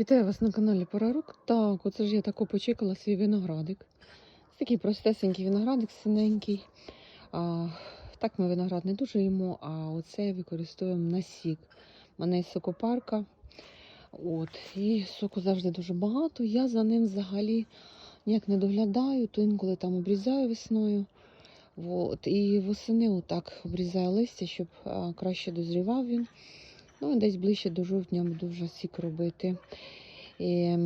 Вітаю вас на каналі Порарук. Так, оце ж я тако почекала свій виноградик. Це такий простесенький виноградик, синенький. А, так ми виноград не дуже їмо, а оце використовуємо на сік. У мене є сокопарка. От, і соку завжди дуже багато. Я за ним взагалі ніяк не доглядаю, то інколи там обрізаю весною. От, і восени отак обрізаю листя, щоб краще дозрівав він. Ну, десь ближче до жовтня буду вже сік робити. І,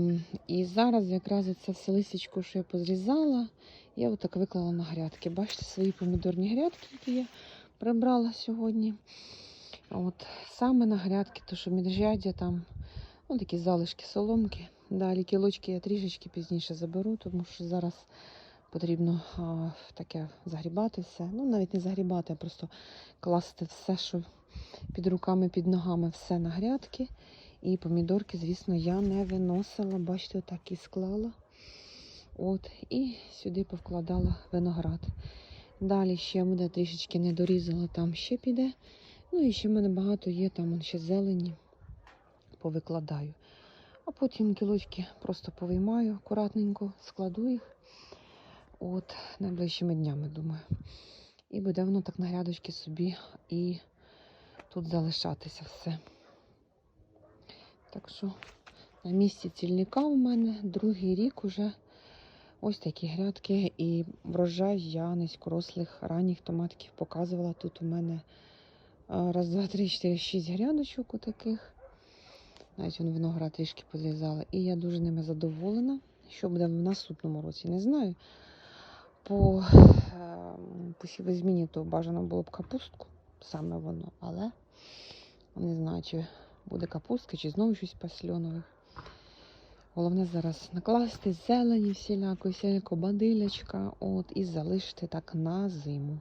і зараз якраз це все лисичко, що я позрізала, я отак виклала на грядки. Бачите, свої помідорні грядки, які я прибрала сьогодні. От, саме на грядки, то що міжряддя там ну, такі залишки соломки. Далі кілочки я трішечки пізніше заберу, тому що зараз потрібно а, таке загрібати все. Ну, навіть не загрібати, а просто класти все, що під руками, під ногами, все на грядки. І помідорки, звісно, я не виносила. Бачите, отак і склала. От, і сюди повкладала виноград. Далі ще буде трішечки не дорізала, там ще піде. Ну і ще в мене багато є, там ще зелені повикладаю. А потім кілочки просто повиймаю акуратненько, складу їх. От, найближчими днями, думаю. І буде воно так на грядочки собі і тут залишатися все. Так що на місці цільника у мене другий рік уже ось такі грядки. І врожай я низькорослих ранніх томатиків показувала. Тут у мене раз, два, три, чотири, шість грядочок таких. Навіть он виноград трішки позрізала. І я дуже ними задоволена. Що буде в наступному році, не знаю. По ем, посіві зміні то бажано було б капустку, саме воно, але не знаю, чи буде капустка, чи знову щось пасльонових. Головне зараз накласти зелені всіляко, всіляко от, і залишити так на зиму.